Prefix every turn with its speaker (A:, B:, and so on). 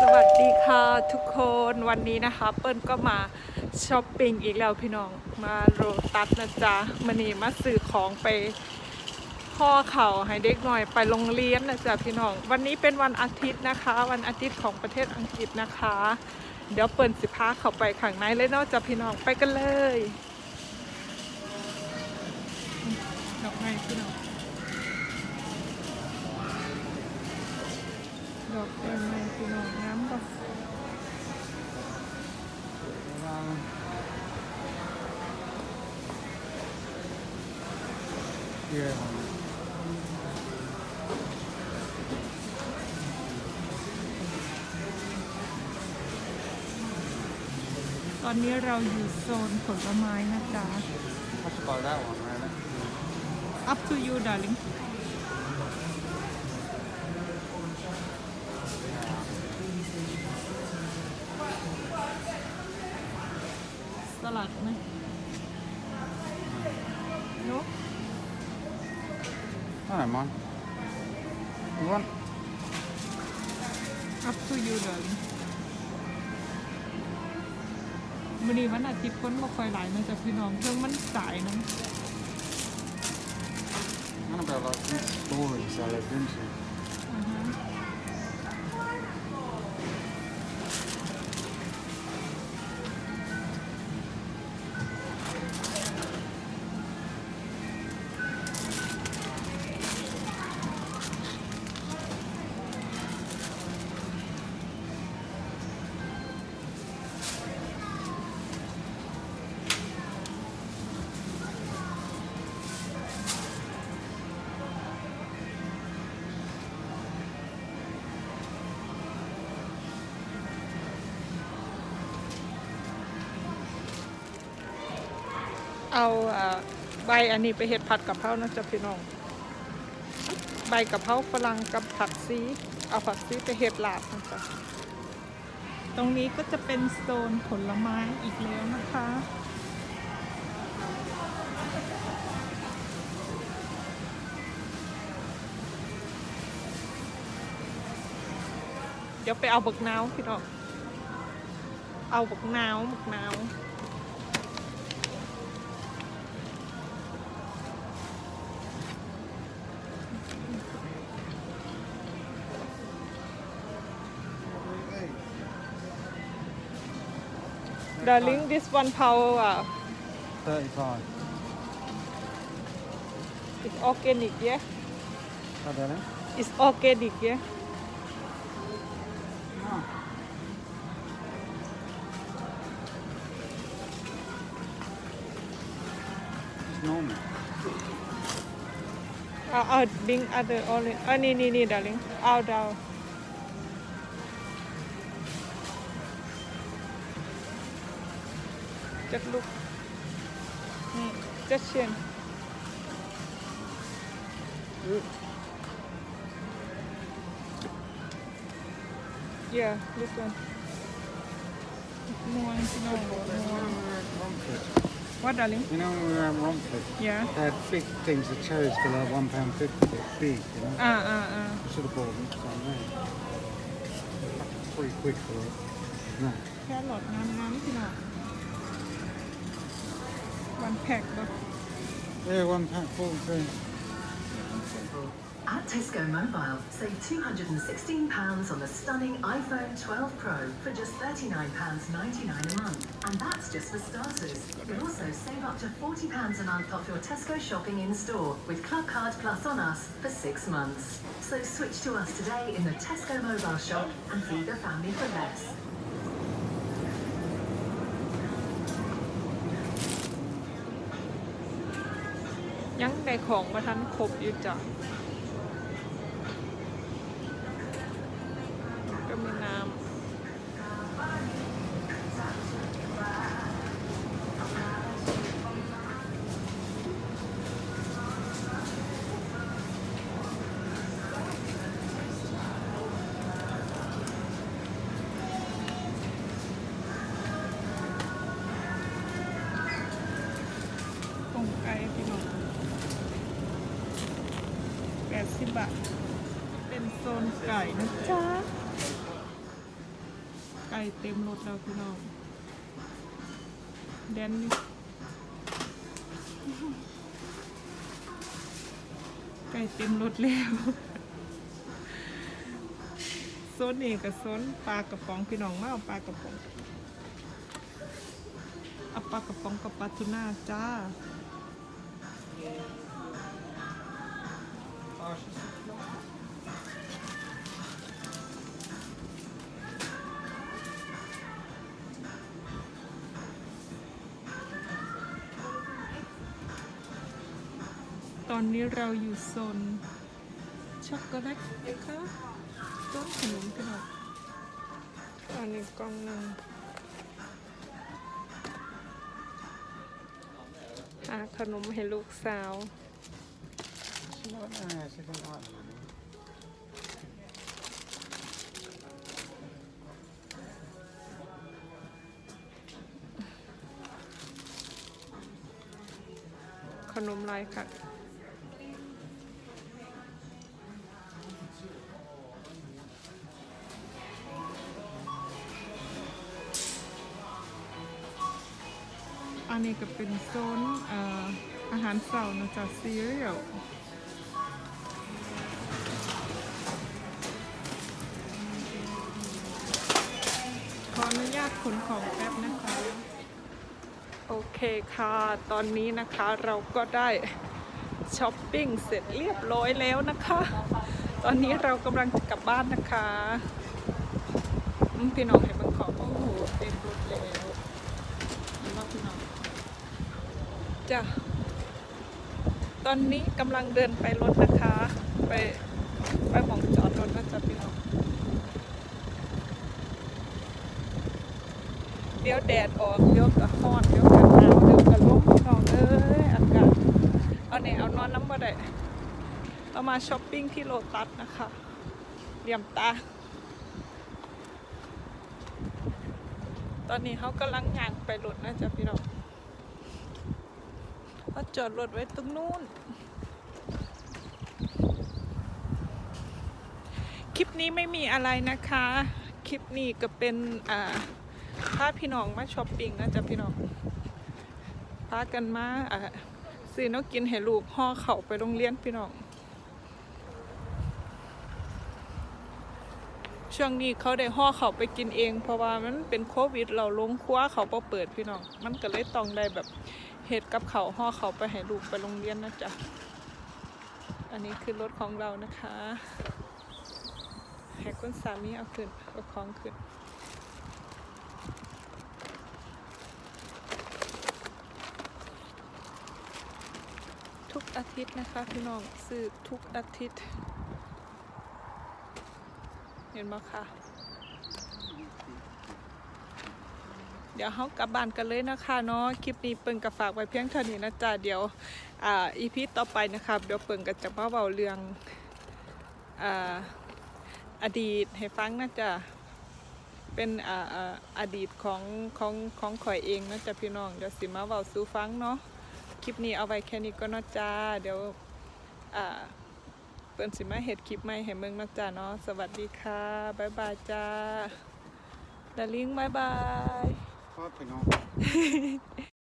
A: สวัสดีค่ะทุกคนวันนี้นะคะ เปิ้ลก็มาช้อปปิ้งอีกแล้วพี่น้องมาโรตัสนะจ๊ะมันนี่มาซื้อของไปห่อเข่าให้เด็กหน่อยไปโรงเรียนนะจ๊ะพี่น้อง วันนี้เป็นวันอาทิตย์นะคะ วันอาทิตย์ของประเทศอังกฤษนะคะ เดี๋ยวเปิ้ลสิพาเข้าไปข้างในเลยนาะจ้ะพี่น้องไปกันเลยดอกไม้พี่น้องดอกไม้พี่น้อง น้ำดอก
B: Yeah.
A: ตอนนี้เราอยู่โซนผลไม้นะจ๊ะ
B: I should buy that one, really.
A: up to you darling สลัดไหม
B: I don't mind. You want?
A: up to you darling วันนี้วันอาทิตย์คนบ่ค่อยหลายนะจ๊ะพี่น้องเพิ่งมันสายเนอะ
B: Annabelle likes this boring salad, didn't she?
A: อื เอาใบอันนี้ไปเห็ดผัดกะเพรานะจ๊ะพี่น้อง ใบกะเพราฝรั่งกับผักซีเอาผักซีไปเห็ดหลาบนะจ๊ะตรงนี้ก็จะเป็นโซนผลไม้อีกแล้วนะคะ เดี๋ยวไปเอาบักนาวพี่น้อง เอาบักนาวบักนาว Darling, this one pound uh,
B: 35.
A: is organic, yeah?
B: Hi, darling.
A: It's organic, yeah?
B: Oh. It's normal.
A: เอาเอาดิ้ง other orange อันนี้นี่นี่ darling เอาดาวจักลูกนี่จักเชียน yeah this one ม่วงพี่น้องม่วง
B: Romford.
A: what darling
B: You know when we were in Romford,
A: yeah
B: they had big things of cherries for like one pound fifty. They're big, you know.
A: อ่าอ่าอ่า
B: I should have bought them. So I know. Three quid for it. No.
A: แค่หลอด one pack look.
B: Yeah, one pack full thing.
C: At Tesco Mobile, save £216 on the stunning iPhone 12 Pro for just £39.99 a month. And that's just for starters. You'll also save up to £40 a month off your Tesco shopping in-store with Club Card Plus on us for six months. So switch to us today in the Tesco Mobile shop and feed the family for less.
A: ของมาทันครบอยู่จ้ะก็มีน้ำ ซนไก่นะจ๊ะก่เต็มรถแล้วพี่น้องแดนนี่ไก่เต็มรถแล้วโซนนี่กับโซนปลากระป๋องพี่น้องมาเอาปลากระป๋องเอาปลากระป๋องกับปลาทูน่าจ้า ตอนนี้เราอยู่โซนช็อกโกแลตนะคะต้นขนมพี่น้องอันนี้กล่องหนึ่งหาขนมให้ลูกสาวขนมลายค่ะ อันนี้ก็เป็นโซนออาหารเสาร์นะจ๊ะซีเรียลขออนุญาตขนของแป๊บนะคะ โอเคค่ะ ตอนนี้นะคะเราก็ได้ช้อปปิ้งเสร็จเรียบร้อยแล้วนะคะ ตอนนี้เรากำลังจะกลับบ้านนะคะพี่น้องเห็นมันของโอ้โหเต็มรถแล้วเห็นไหมพี่น้อง จ้ะตอนนี้กำลังเดินไปรถนะคะ ไปไปหมองจอดรถนะจ๊ะพี่น้องเดี๋ยวแดดออกเดี๋ยวก็ร้อนเดี๋ยวก็หนาวเดี๋ยวก็ลมพี่น้องเอ้ยอากาศเอาเนี่ยเอานอนน้ำมาได้เรามาช้อปปิ้งที่โลตัสนะคะเหลี่ยมตา ตอนนี้เขากำลังย่างไปรถนะจ๊ะพี่น้อง เขาจอดรถไว้ตรงนู้น คลิปนี้ไม่มีอะไรนะคะ คลิปนี้ก็เป็นอ่าพาพี่น้องมาช้อปปิ้งนะจ๊ะพี่น้อง พากันมาอะซื้อนวกินให้ลูกห่อเข่าไปโรงเรียนพี่น้อง ช่วงนี้เขาได้ห่อเขาไปกินเอง เพราะว่ามันเป็นโควิดเราลงครัว้าเขาเปิดพี่น้อง มันก็เลยต้องได้แบบ เห็ดกับเขาห่อเขาไปให้ลูกไปโรงเรียนนะจ๊ะ อันนี้คือรถของเรานะคะให้คุณสามีเอาขึ้นเอาของขึ้นทุกอาทิตย์นะคะพี่น้องซื้อทุกอาทิตย์ เห็นไหมคะ เดี๋ยวเขากลับบ้านกันเลยนะคะเนาะคลิปนี้เปิงกับฝากไว้เพียงเท่านี้นะจ๊ะเดี๋ยวอ่าอีพีต่อไปนะครับเดี๋ยวเปิงกับจะมาเบาเรื่องอ่าอดีตให้ฟังนะจ๊ะเป็นอ่าอดีตของของของข่อยเองนะจ๊ะพี่น้องเดี๋ยวสิมาเบาสู่ฟังเนาะคลิปนี้เอาไว้แค่นี้ก็นาะจ้าเดี๋ยวอ่าเปิ้นสิมาเฮ็ดคลิปใหม่ให้เมืองนะจ้าเนาะสวัสดีค่ะ บ๊ายบายจ้าดาลิงบ๊ายบาย
B: propre, non?